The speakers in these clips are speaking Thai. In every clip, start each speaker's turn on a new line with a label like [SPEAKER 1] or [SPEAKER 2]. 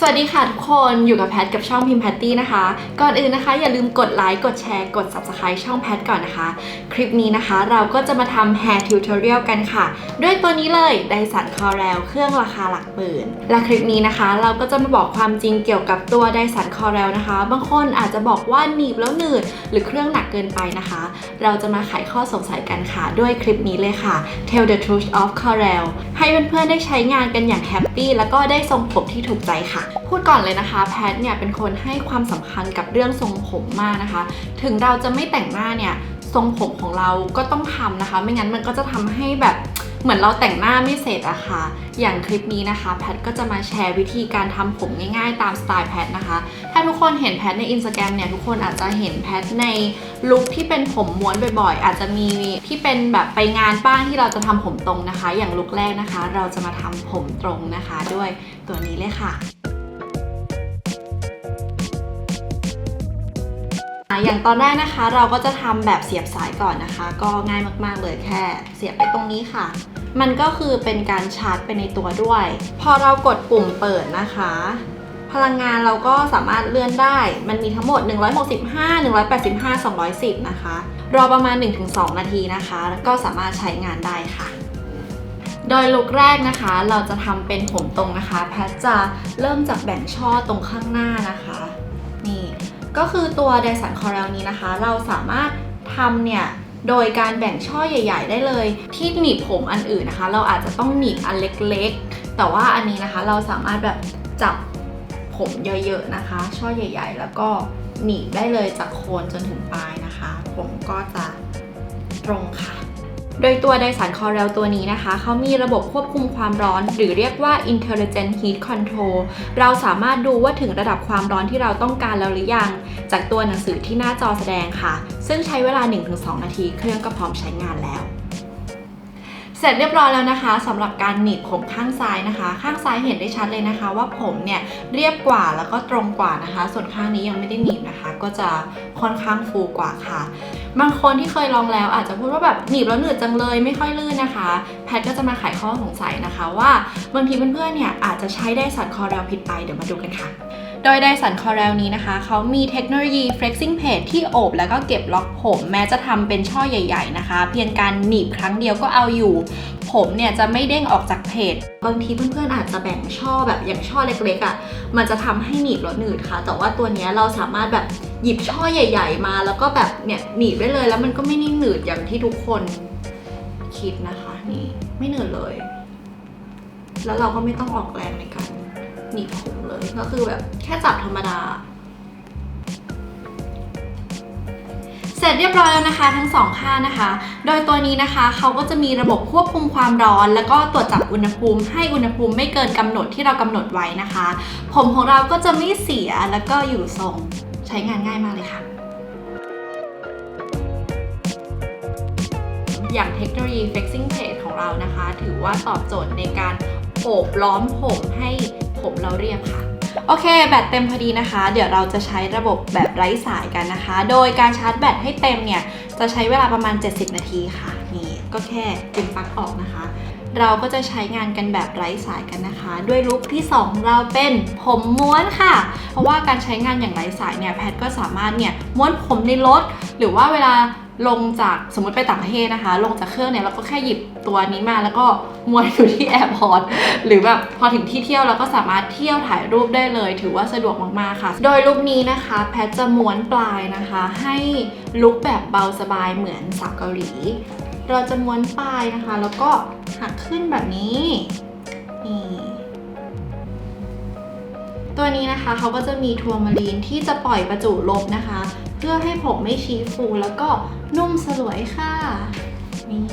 [SPEAKER 1] สวัสดีค่ะทุกคนอยู่กับแพทกับช่องพิมพ์แพตตี้นะคะ ก่อนอื่นนะคะ อย่าลืมกดไลค์กดแชร์กด subscribe ช่องแพทก่อนนะคะ คลิปนี้นะคะเราก็จะมาทำ hair tutorial กันค่ะ ด้วยตัวนี้เลยไดสันคอ r รลเครื่องราคาหลักหมื่นและคลิปนี้นะคะ เราก็จะมาบอกความจริงเกี่ยวกับตัวไดสันคอ r รลนะคะ บางคนอาจจะบอกว่าหนีบแล้วหนืดหรือเครื่องหนักเกินไปนะคะ เราจะมาไขข้อสงสัยกันค่ะ ด้วยคลิปนี้เลยค่ะ Tell the truth of Corel ให้เพื่อนๆได้ใช้งานกันอย่างแฮปปี้แล้วก็ได้ทรงผมที่ถูกใจค่ะพูดก่อนเลยนะคะ แพทเนี่ยเป็นคนให้ความสำคัญกับเรื่องทรงผมมากนะคะ ถึงเราจะไม่แต่งหน้าเนี่ยทรงผมของเราก็ต้องทำนะคะ ไม่งั้นมันก็จะทำให้แบบเหมือนเราแต่งหน้าไม่เสร็จอะค่ะ อย่างคลิปนี้นะคะ แพทก็จะมาแชร์วิธีการทำผมง่ายๆ ตามสไตล์แพทนะคะ ถ้าทุกคนเห็นแพทในอินสตาแกรมเนี่ย ทุกคนอาจจะเห็นแพทในลุคที่เป็นผมม้วนบ่อยๆ อาจจะมีที่เป็นแบบไปงานบ้างที่เราจะทำผมตรงนะคะ อย่างลุคแรกนะคะ เราจะมาทำผมตรงนะคะ ด้วยตัวนี้เลยค่ะ อย่างตอนแรกนะคะ เราก็จะทำแบบเสียบสายก่อนนะคะ ก็ง่ายมากๆเลยแค่ เสียบไปตรงนี้ค่ะ มันก็คือเป็นการชาร์จไปในตัวด้วย พอเรากดปุ่มเปิดนะคะ พลังงานเราก็สามารถเลื่อนได้ มันมีทั้งหมด 165 185 210 นะคะ รอประมาณ 1-2 นาทีนะคะ แล้วก็สามารถใช้งานได้ค่ะ โดยลุกแรกนะคะ เราจะทำเป็นผมตรงนะคะ แพทจะเริ่มจากแบ่งช่อตรงข้างหน้านะคะ ก็คือตัวไดสันคอ r รลนี้นะคะ เราสามารถทำเนี่ยโดยการแบ่งช่อใหญ่ ๆ ได้เลย ที่หนีบผมอันอื่นนะคะ เราอาจจะต้องหนีบอันเล็กๆ แต่ว่าอันนี้นะคะเราสามารถแบบจับผมเยอะๆนะคะ ช่อใหญ่ ๆ แล้วก็หนีบได้เลยจากโคนจนถึงปลายนะคะ ผมก็จะตรงค่ะ โดยตัวไดสันคอเรลตัวนี้นะคะ เขามีระบบควบคุมความร้อน หรือเรียกว่า intelligent heat control เราสามารถดูว่าถึงระดับความร้อนที่เราต้องการแล้วหรือยัง จากตัวหนังสือที่หน้าจอแสดงค่ะ ซึ่งใช้เวลา 1-2 นาทีเครื่องก็พร้อมใช้งานแล้ว เสร็จเรียบร้อยแล้วนะคะสำหรับการหนีบผมข้างซ้ายนะคะ ข้างซ้ายเห็นได้ชัดเลยนะคะ ว่าผมเนี่ยเรียบกว่าแล้วก็ตรงกว่านะคะ ส่วนข้างนี้ยังไม่ได้หนีบนะคะ ก็จะค่อนข้างฟูกว่าค่ะ บางคนที่เคยลองแล้วอาจจะพูดว่าแบบหนีบแล้วหนืดจังเลยไม่ค่อยลื่นนะคะ แพทก็จะมาไขข้อสงสัยนะคะ ว่าบางทีเพื่อนๆเนี่ยอาจจะใช้ได้สันคอ r รลผิดไปเดี๋ยวมาดูกันค่ะ โดยไดสันคอ r รลนี้นะคะ เขามีเทคโนโลยี flexing page ที่โอบแล้วก็เก็บล็อกผม แม้จะทำเป็นช่อใหญ่ ๆ นะคะ เพียงการหนีบครั้งเดียวก็เอาอยู่ ผมเนี่ยจะไม่เด้งออกจากเพจ บางทีเพื่อนๆอาจจะแบ่งช่อแบบอย่างช่อเล็กๆอะ่ะ มันจะทำให้หนีบแล้วหนืดค่ะ แต่ว่าตัวนี้เราสามารถแบบหยิบช่อใหญ่ ๆ มา แล้วก็แบบเนี่ยหนีบได้เลย แล้วมันก็ไม่นิ่หนืดอย่างที่ทุกคนคิดนะคะ นี่ไม่หนืดเลย แล้วเราก็ไม่ต้องออกแรงในการ หนีบผมเลยก็คือแบบแค่จับธรรมดา เสร็จเรียบร้อยแล้วนะคะ ทั้งสองข้างนะคะ โดยตัวนี้นะคะเขาก็จะมีระบบควบคุมความร้อน แล้วก็ตรวจจับอุณหภูมิให้อุณหภูมิไม่เกินกำหนดที่เรากำหนดไว้นะคะ ผมของเราก็จะไม่เสียแล้วก็อยู่ทรงใช้งานง่ายมากเลยค่ะอย่างเทคโนโลยี flexing plate ของเรานะคะ ถือว่าตอบโจทย์ในการโอบล้อมผมให้ ผมเราเรียบค่ะ โอเค แบตเต็มพอดีนะคะ เดี๋ยวเราจะใช้ระบบแบบไร้สายกันนะคะ โดยการชาร์จแบตให้เต็มเนี่ย จะใช้เวลาประมาณ 70 นาทีค่ะ นี่ก็แค่ดึงปลั๊กออกนะคะ เราก็จะใช้งานกันแบบไร้สายกันนะคะ ด้วยลุคที่2ของเราเป็นผมม้วนค่ะ เพราะว่าการใช้งานอย่างไร้สายเนี่ยแพทก็สามารถเนี่ยม้วนผมในรถหรือว่าเวลา ลงจากสมมติไปต่างประเทศนะคะ ลงจากเครื่องเนี่ยเราก็แค่หยิบตัวนี้มาแล้วก็ม้วนอยู่ที่แอร์พอร์ตหรือแบบพอถึงที่เที่ยวเราก็สามารถเที่ยวถ่ายรูปได้เลย ถือว่าสะดวกมากๆค่ะ โดยลุคนี้นะคะแพทจะม้วนปลายนะคะ ให้ลุคแบบเบาสบายเหมือนสาวเกาหลี เราจะม้วนปลายนะคะ แล้วก็หักขึ้นแบบนี้นี่ตัวนี้นะคะเขาก็จะมีทัวร์มารีนที่จะปล่อยประจุลบนะคะ เพื่อให้ผมไม่ชี้ฟูแล้วก็นุ่มสลวยค่ะ นี่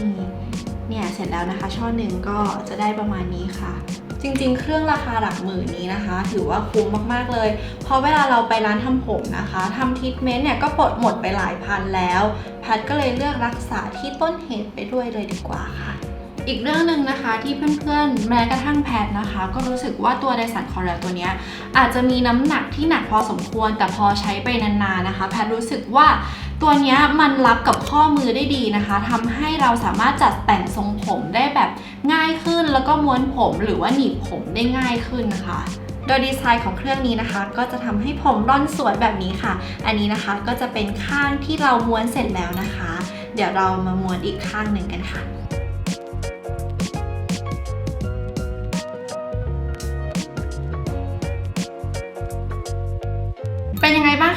[SPEAKER 1] เนี่ยเสร็จแล้วนะคะ ช่อหนึ่งก็จะได้ประมาณนี้ค่ะ จริงๆ เครื่องราคาหลักหมื่นนี้นะคะ ถือว่าคุ้มมากๆเลย เพราะเวลาเราไปร้านทำผมนะคะทำทรีทเมนต์เนี่ยก็ปลดหมดไปหลายพันแล้ว แพทก็เลยเลือกรักษาที่ต้นเหตุไปด้วยเลยดีกว่าค่ะ อีกเรื่องหนึ่งนะคะที่เพื่อนๆ แม้กระทั่งแพทนะคะ ก็รู้สึกว่าตัวไดสันคอร์เรลตัวนี้อาจจะมีน้ำหนักที่หนักพอสมควร แต่พอใช้ไปนานๆนะคะ แพทรู้สึกว่าตัวนี้มันรับกับข้อมือได้ดีนะคะทำให้เราสามารถจัดแต่งทรงผมได้แบบง่ายขึ้น แล้วก็ม้วนผมหรือว่าหนีบผมได้ง่ายขึ้นนะคะโดยดีไซน์ของเครื่องนี้นะคะ ก็จะทำให้ผมร่อนสวยแบบนี้ค่ะ อันนี้นะคะก็จะเป็นข้างที่เราม้วนเสร็จแล้วนะคะ เดี๋ยวเรามาม้วนอีกข้างหนึ่งกันค่ะ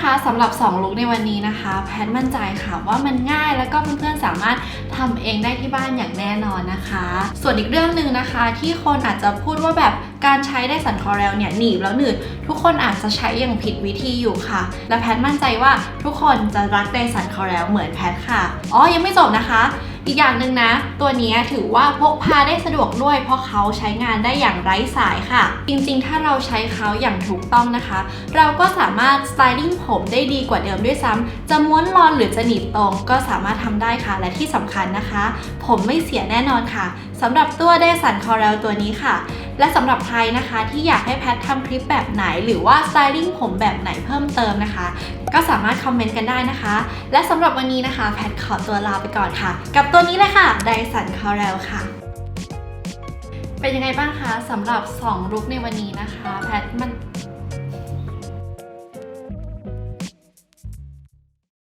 [SPEAKER 1] ยังไงบ้างคะสำหรับ 2 ลุคในวันนี้นะคะ แพทมั่นใจค่ะว่ามันง่ายแล้วก็เพื่อนๆสามารถทำเองได้ที่บ้านอย่างแน่นอนนะคะ ส่วนอีกเรื่องหนึ่งนะคะ ที่คนอาจจะพูดว่าแบบการใช้ไดสันคอเรลเนี่ยหนีบแล้วหนืดทุกคนอาจจะใช้อย่างผิดวิธีอยู่ค่ะ และแพทมั่นใจว่าทุกคนจะรักไดสันคอเรลเหมือนแพทค่ะอ๋อยังไม่จบนะคะ อีกอย่างหนึ่งนะ ตัวนี้ถือว่าพกพาได้สะดวกด้วย เพราะเขาใช้งานได้อย่างไร้สายค่ะ จริงๆ ถ้าเราใช้เขาอย่างถูกต้องนะคะ เราก็สามารถสไตลิ่งผมได้ดีกว่าเดิมด้วยซ้ำจะม้วนรอนหรือจะหนีบตรงก็สามารถทำได้ค่ะ และที่สำคัญนะคะ ผมไม่เสียแน่นอนค่ะสำหรับตัวเดสันคอเรลตัวนี้ค่ะ และสำหรับใครนะคะที่อยากให้แพททำคลิปแบบไหน หรือว่าสไตลิ่งผมแบบไหนเพิ่มเติมนะคะ ก็สามารถคอมเมนต์กันได้นะคะ และสำหรับวันนี้นะคะ แพทขอตัวลาไปก่อนค่ะ กับตัวนี้เลยค่ะไดสันคอเรลค่ะเป็นยังไงบ้างคะสำหรับ 2 ลุคในวันนี้นะคะ แพทมัน